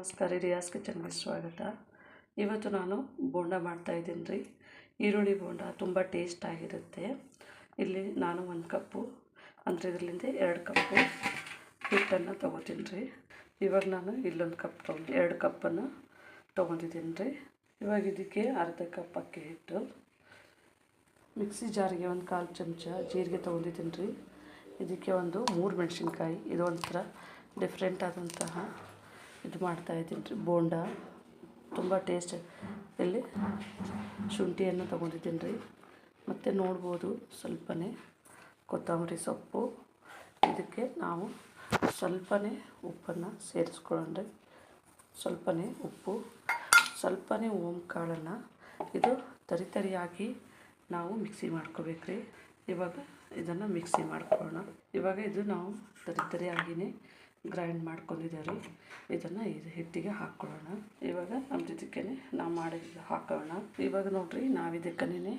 ನಮಸ್ಕಾರ ರಿಯಾಸ್ ಕಿಚನ್ಗೆ ಸ್ವಾಗತ. ಇವತ್ತು ನಾನು ಬೋಂಡ ಮಾಡ್ತಾಯಿದ್ದೀನಿ ರೀ. ಈರುಳ್ಳಿ ಬೋಂಡ ತುಂಬ ಟೇಸ್ಟ್ ಆಗಿರುತ್ತೆ. ಇಲ್ಲಿ ನಾನು ಒಂದು ಕಪ್ಪು, ಅಂದರೆ ಇದರಿಂದ ಎರಡು ಕಪ್ಪು ಹಿಟ್ಟನ್ನು ತೊಗೋತೀನಿ ರೀ. ಇವಾಗ ನಾನು ಇಲ್ಲೊಂದು ಕಪ್ ತೊಗೊಂಡು ಎರಡು ಕಪ್ಪನ್ನು ತೊಗೊಂಡಿದ್ದೀನಿ ರೀ. ಇವಾಗ ಇದಕ್ಕೆ ಅರ್ಧ ಕಪ್ ಅಕ್ಕಿ ಹಿಟ್ಟು, ಮಿಕ್ಸಿ ಜಾರಿಗೆ ಒಂದು ಕಾಲು ಚಮಚ ಜೀರಿಗೆ ತೊಗೊಂಡಿದ್ದೀನಿ ರೀ. ಇದಕ್ಕೆ ಒಂದು ಮೂರು ಮೆಣಸಿನ್ಕಾಯಿ ಇದು ಒಂಥರ ಡಿಫ್ರೆಂಟ್ ಆದಂತಹ ಇದು ಮಾಡ್ತಾಯಿದ್ದೀನಿ ರೀ. ಬೋಂಡ. ತುಂಬ ಟೇಸ್ಟ್ ಇಲ್ಲಿ ಶುಂಠಿಯನ್ನು ತೊಗೊಂಡಿದ್ದೀನಿ ರೀ. ಮತ್ತು ನೋಡ್ಬೋದು ಸ್ವಲ್ಪನೇ ಕೊತ್ತಂಬರಿ ಸೊಪ್ಪು. ಇದಕ್ಕೆ ನಾವು ಸ್ವಲ್ಪನೇ ಉಪ್ಪನ್ನು ಸೇರಿಸ್ಕೊಳ್ಳೋಣ ಸ್ವಲ್ಪನೇ ಉಪ್ಪು, ಸ್ವಲ್ಪನೇ ಓಮ್ ಕಾಳನ್ನು. ಇದು ತರಿ ತರಿಯಾಗಿ ನಾವು ಮಿಕ್ಸಿ ಮಾಡ್ಕೋಬೇಕ್ರಿ ಇವಾಗ ಇದನ್ನು ಮಿಕ್ಸಿ ಮಾಡ್ಕೊಳ್ಳೋಣ. ಇವಾಗ ಇದು ನಾವು ತರಿ ತರಿಯಾಗಿಯೇ ಗ್ರೈಂಡ್ ಮಾಡ್ಕೊಂಡಿದ್ದೀವಿ ರೀ ಇದನ್ನು ಇದು ಹಿಟ್ಟಿಗೆ ಹಾಕ್ಕೊಳ್ಳೋಣ. ಇವಾಗ ನಮ್ಮ ಇದಕ್ಕೆ ನಾವು ಮಾಡಿದ ಹಾಕೋಣ. ಇವಾಗ ನೋಡಿರಿ ನಾವು ಇದಕ್ಕನೇ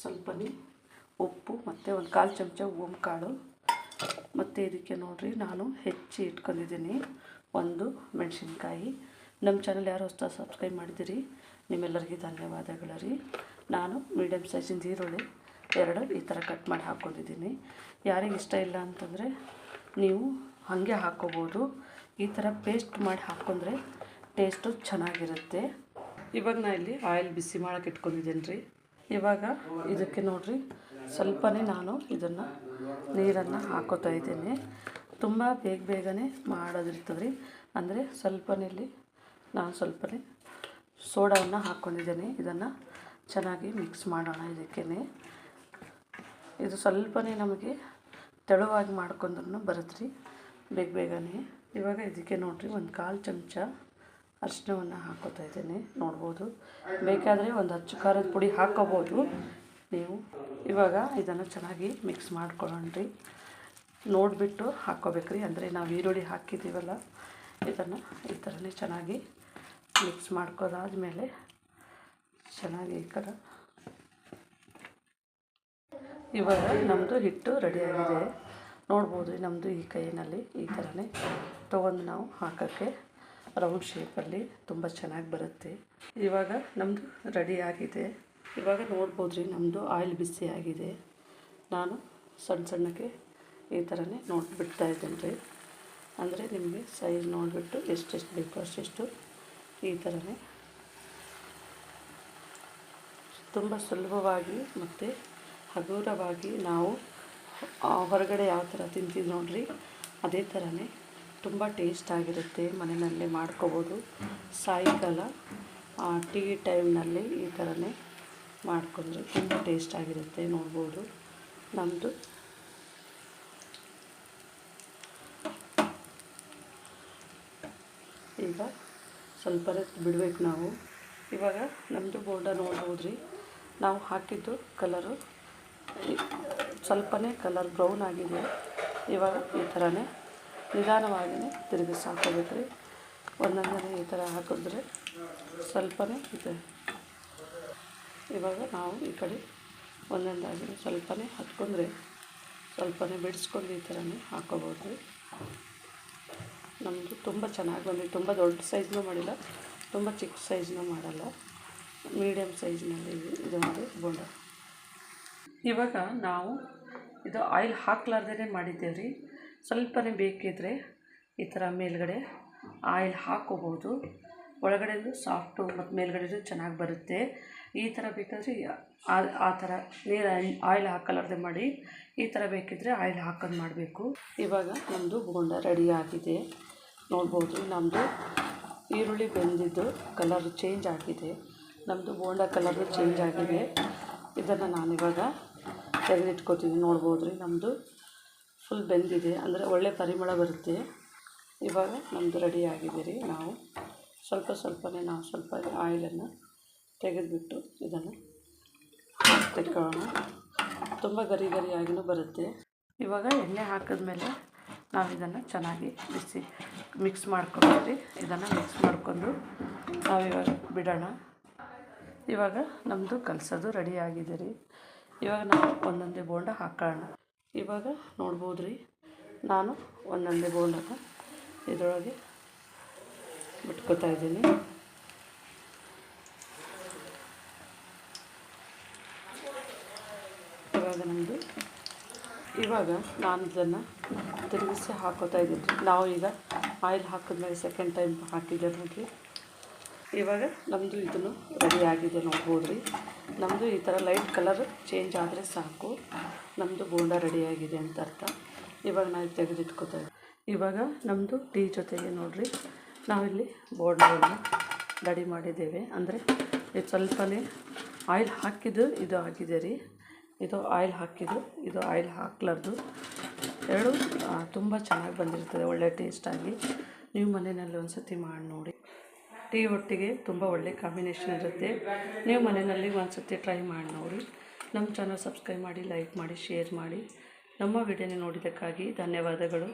ಸ್ವಲ್ಪನೇ ಉಪ್ಪು ಮತ್ತು ಒಂದು ಕಾಲು ಚಮಚ ಓಮ್ ಕಾಳು ಮತ್ತು ಇದಕ್ಕೆ ನೋಡಿರಿ ನಾನು ಹೆಚ್ಚಿ ಇಟ್ಕೊಂಡಿದ್ದೀನಿ ಒಂದು ಮೆಣಸಿನ್ಕಾಯಿ. ನಮ್ಮ ಚಾನಲ್ ಯಾರು ಹೊಸ ಸಬ್ಸ್ಕ್ರೈಬ್ ಮಾಡಿದ್ದೀರಿ, ನಿಮ್ಮೆಲ್ಲರಿಗೂ ಧನ್ಯವಾದಗಳು ರೀ. ನಾನು ಮೀಡಿಯಮ್ ಸೈಜಿಂದ ಈರುಳ್ಳಿ ಎರಡು ಈ ಥರ ಕಟ್ ಮಾಡಿ ಹಾಕ್ಕೊಂಡಿದ್ದೀನಿ ಯಾರಿಗೆ ಇಷ್ಟ ಇಲ್ಲ ಅಂತಂದರೆ ನೀವು ಹಾಗೆ ಹಾಕ್ಕೋಬೋದು ಈ ಥರ ಪೇಸ್ಟ್ ಮಾಡಿ ಹಾಕ್ಕೊಂಡ್ರೆ ಟೇಸ್ಟು ಚೆನ್ನಾಗಿರುತ್ತೆ. ಇವಾಗ ನಾ ಇಲ್ಲಿ ಆಯಿಲ್ ಬಿಸಿ ಮಾಡೋಕೆ ಇಟ್ಕೊಂಡಿದ್ದೀನಿ ರೀ. ಇವಾಗ ಇದಕ್ಕೆ ನೋಡಿರಿ, ಸ್ವಲ್ಪನೇ ನಾನು ಇದನ್ನು ನೀರನ್ನು ಹಾಕೋತಾ ಇದ್ದೀನಿ. ತುಂಬ ಬೇಗ ಬೇಗನೆ ಮಾಡೋದಿರ್ತದೆ ರೀ ಅಂದರೆ ಸ್ವಲ್ಪನೇ ಇಲ್ಲಿ ನಾನು ಸ್ವಲ್ಪನೇ ಸೋಡಾವನ್ನು ಹಾಕ್ಕೊಂಡಿದ್ದೀನಿ ಇದನ್ನು ಚೆನ್ನಾಗಿ ಮಿಕ್ಸ್ ಮಾಡೋಣ ಇದಕ್ಕೇ ಇದು ಸ್ವಲ್ಪನೇ ನಮಗೆ ತೆಳುವಾಗಿ ಮಾಡ್ಕೊಂಡ್ರೂ ಬರುತ್ತೆ ರೀ ಬೇಗ ಬೇಗನೆ. ಇವಾಗ ಇದಕ್ಕೆ ನೋಡಿರಿ, ಒಂದು ಕಾಲು ಚಮಚ ಅರಿಶಿನವನ್ನು ಹಾಕೋತಾ ಇದ್ದೀನಿ. ನೋಡ್ಬೋದು. ಬೇಕಾದರೆ ಒಂದು ಅಚ್ಚು ಖಾರದ ಪುಡಿ ಹಾಕೋಬೋದು. ನೀವು ಇವಾಗ ಇದನ್ನು ಚೆನ್ನಾಗಿ ಮಿಕ್ಸ್ ಮಾಡ್ಕೊಳ್ಳೋಣ್ರಿ. ನೋಡಿಬಿಟ್ಟು ಹಾಕ್ಕೋಬೇಕ್ರಿ ಅಂದರೆ ನಾವು ಈರುಳ್ಳಿ ಹಾಕಿದ್ದೀವಲ್ಲ, ಇದನ್ನು ಈ ಥರನೇ ಚೆನ್ನಾಗಿ ಮಿಕ್ಸ್ ಮಾಡ್ಕೋದಾದ್ಮೇಲೆ ಚೆನ್ನಾಗಿ ಈ ಥರ ಇವಾಗ ನಮ್ಮದು ಹಿಟ್ಟು ರೆಡಿಯಾಗಿದೆ ನೋಡ್ಬೋದು ನಮ್ಮದು ಈ ಕೈಯಲ್ಲಿ ಈ ಥರನೇ. ತೊಗೊಂಡು ನಾವು ಹಾಕೋಕ್ಕೆ ರೌಂಡ್ ಶೇಪಲ್ಲಿ ತುಂಬ ಚೆನ್ನಾಗಿ ಬರುತ್ತೆ. ಇವಾಗ ನಮ್ಮದು ರೆಡಿ ಆಗಿದೆ. ಇವಾಗ ನೋಡ್ಬೋದು ರೀ ನಮ್ಮದು ಆಯಿಲ್ ಬಿಸಿ ಆಗಿದೆ. ನಾನು ಸಣ್ಣ ಸಣ್ಣಕ್ಕೆ ಈ ಥರನೇ ನೋಡಿಬಿಡ್ತಾ ಇದ್ದೀನಿ ರೀ. ಅಂದರೆ ನಿಮಗೆ ಸೈಜ್ ನೋಡಿಬಿಟ್ಟು ಎಷ್ಟೆಷ್ಟು ಬೇಕು ಅಷ್ಟೆಷ್ಟು ಈ ಥರನೇ. ತುಂಬ ಸುಲಭವಾಗಿ ಮತ್ತು ಹಗುರವಾಗಿ ನಾವು ಹೊರಗಡೆ ಯಾವ ಥರ ತಿಂತೀವಿ ನೋಡ್ರಿ? ಅದೇ ಥರನೇ ತುಂಬ ಟೇಸ್ಟ್ ಆಗಿರುತ್ತೆ ಮನೆಯಲ್ಲೇ ಮಾಡ್ಕೋಬೋದು. ಸಾಯಂಕಾಲ ಟೀ ಟೈಮ್ನಲ್ಲಿ ಈ ಥರನೇ ಮಾಡ್ಕೊಂಡ್ರೆ ತುಂಬ ಟೇಸ್ಟ್ ಆಗಿರುತ್ತೆ ನೋಡ್ಬೋದು. ನಮ್ಮದು ಈಗ ಸ್ವಲ್ಪ ಹೊತ್ತು ಬಿಡಬೇಕು ನಾವು. ಇವಾಗ ನಮ್ಮದು ಬೋಂಡ ನೋಡ್ಬೋದ್ರಿ. ನಾವು ಹಾಕಿದ್ದು ಕಲರು ಸ್ವಲ್ಪನೇ ಕಲರ್ ಬ್ರೌನ್ ಆಗಿದೆ. ಇವಾಗ ಈ ಥರನೇ ನಿಧಾನವಾಗಿಯೇ ತಿರುಗಿಸಿ ಹಾಕೋಬೇಕು ರೀ ಒಂದೊಂದನೇ ಈ ಥರ ಹಾಕಿದ್ರೆ ಸ್ವಲ್ಪನೇ ಇದೆ. ಇವಾಗ ನಾವು ಈ ಕಡೆ ಒಂದೊಂದಾಗಿ ಸ್ವಲ್ಪನೇ ಹತ್ಕೊಂಡ್ರೆ ಸ್ವಲ್ಪನೇ ಬಿಡಿಸ್ಕೊಂಡು ಈ ಥರನೇ ಹಾಕೋಬೋದು ರೀ ನಮ್ಮದು ತುಂಬ ಚೆನ್ನಾಗಿ ಬಂದಿದೆ. ತುಂಬ ದೊಡ್ಡ ಸೈಜ್ನೂ ಮಾಡಿಲ್ಲ. ತುಂಬ ಚಿಕ್ಕ ಸೈಜ್ನೂ ಮಾಡಲ್ಲ. ಮೀಡಿಯಮ್ ಸೈಜ್ನಲ್ಲಿ ಇದು ಮಾಡಿ ಬೋಂಡ. ಇವಾಗ ನಾವು ಇದು ಆಯಿಲ್ ಹಾಕ್ಲಾರ್ದೇ ಮಾಡಿದ್ದೇವೆ ರೀ ಸ್ವಲ್ಪನೇ ಬೇಕಿದ್ದರೆ ಈ ಥರ ಮೇಲ್ಗಡೆ ಆಯಿಲ್ ಹಾಕ್ಕೋಬೋದು. ಒಳಗಡೆದು ಸಾಫ್ಟು ಮತ್ತು ಮೇಲ್ಗಡೆ ಚೆನ್ನಾಗಿ ಬರುತ್ತೆ. ಈ ಥರ ಬೇಕಾದರೆ ಆ ಆ ಥರ ನೀರು ಆಯಿಲ್ ಹಾಕಲಾರ್ದೆ ಮಾಡಿ ಈ ಥರ ಬೇಕಿದ್ದರೆ ಆಯಿಲ್ ಹಾಕೋದು ಮಾಡಬೇಕು. ಇವಾಗ ನಮ್ಮದು ಬೋಂಡ ರೆಡಿ ಆಗಿದೆ. ನೋಡ್ಬೋದು ನಮ್ಮದು ಈರುಳ್ಳಿ ಬೆಂದಿದ್ದು ಕಲರ್ ಚೇಂಜ್ ಆಗಿದೆ. ನಮ್ಮದು ಬೋಂಡ ಕಲರು ಚೇಂಜ್ ಆಗಿದೆ. ಇದನ್ನು ನಾನಿವಾಗ ತೆಗೆದಿಟ್ಕೋತೀನಿ ನೋಡ್ಬೋದು ರೀ ನಮ್ಮದು ಫುಲ್ ಬೆಂದಿದೆ. ಅಂದರೆ ಒಳ್ಳೆ ಪರಿಮಳ ಬರುತ್ತೆ. ಇವಾಗ ನಮ್ಮದು ರೆಡಿ ಆಗಿದೆ ರೀ ನಾವು. ಸ್ವಲ್ಪ ಸ್ವಲ್ಪನೇ ನಾವು ಸ್ವಲ್ಪ ಆಯಿಲನ್ನು ತೆಗೆದುಬಿಟ್ಟು ಇದನ್ನು ತೆಕ್ಕೊಳ್ಳೋಣ. ತುಂಬ ಗರಿ ಗರಿಯಾಗಿಯೂ ಬರುತ್ತೆ. ಇವಾಗ ಎಣ್ಣೆ ಹಾಕಿದ್ಮೇಲೆ ನಾವು ಇದನ್ನು ಚೆನ್ನಾಗಿ ಬಿಸಿ ಮಿಕ್ಸ್ ಮಾಡ್ಕೊಳ್ತೀವಿ ಇದನ್ನು ಮಿಕ್ಸ್ ಮಾಡಿಕೊಂಡು ನಾವಿವಾಗ ಬಿಡೋಣ. ಇವಾಗ ನಮ್ಮದು ಕಲಸೋದು ರೆಡಿಯಾಗಿದೆ ರೀ. ಇವಾಗ ನಾವು ಒಂದೊಂದೇ ಬೋಂಡ ಹಾಕೋಣ. ಇವಾಗ ನೋಡ್ಬೋದು ರೀ ನಾನು ಒಂದೊಂದೇ ಬೋಂಡನ ಇದರೊಳಗೆ ಬಿಟ್ಕೋತಾ ಇದ್ದೀನಿ. ಇವಾಗ ನಮ್ಮದು ಇವಾಗ ನಾನು ಇದನ್ನು ತಿರುಗಿಸಿ ಹಾಕೋತಾ ಇದ್ದೀನಿ. ನಾವು ಈಗ ಆಯಿಲ್ ಹಾಕಿದ್ಮೇಲೆ ಸೆಕೆಂಡ್ ಟೈಮ್ ಹಾಕಿದ್ದೆ ನೋಡಿರಿ ಇವಾಗ ನಮ್ಮದು ಇದನ್ನು ರೆಡಿ ಆಗಿದೆ ನೋಡ್ಬೋದು ರೀ ನಮ್ಮದು ಈ ಥರ ಲೈಟ್ ಕಲರ್ ಚೇಂಜ್ ಆದರೆ ಸಾಕು. ನಮ್ಮದು ಬೋಂಡ ರೆಡಿಯಾಗಿದೆ ಅಂತ ಅರ್ಥ. ಇವಾಗ ನಾವು ತೆಗೆದಿಟ್ಕೋತಾ ಇದ್ದೀವಿ ಇವಾಗ ನಮ್ಮದು ಟೀ ಜೊತೆಗೆ ನೋಡಿರಿ. ನಾವಿಲ್ಲಿ ಬೋಂಡವನ್ನು ರೆಡಿ ಮಾಡಿದ್ದೇವೆ. ಅಂದರೆ ಇದು ಸ್ವಲ್ಪನೇ ಆಯಿಲ್ ಹಾಕಿದ್ದು ಇದು ಆಗಿದೆ ರೀ. ಇದು ಆಯಿಲ್ ಹಾಕಿದ್ದು, ಇದು ಆಯಿಲ್ ಹಾಕ್ಲಾರ್ದು. ಎರಡು ತುಂಬ ಚೆನ್ನಾಗಿ ಬಂದಿರ್ತದೆ, ಒಳ್ಳೆ ಟೇಸ್ಟಾಗಿ ನೀವು ಮನೆಯಲ್ಲಿ ಒಂದು ಸತಿ ಮಾಡಿ ನೋಡಿ. ಟೀ ಒಟ್ಟಿಗೆ ತುಂಬ ಒಳ್ಳೆ ಕಾಂಬಿನೇಷನ್ ಇರುತ್ತೆ. ನೀವು ಮನೆಯಲ್ಲಿ ಒಂದು ಸರ್ತಿ ಟ್ರೈ ಮಾಡಿ ನೋಡಿ. ನಮ್ಮ ಚಾನಲ್ ಸಬ್ಸ್ಕ್ರೈಬ್ ಮಾಡಿ ಲೈಕ್ ಮಾಡಿ ಶೇರ್ ಮಾಡಿ. ನಮ್ಮ ವಿಡಿಯೋನ ನೋಡಿದ್ದಕ್ಕಾಗಿ ಧನ್ಯವಾದಗಳು.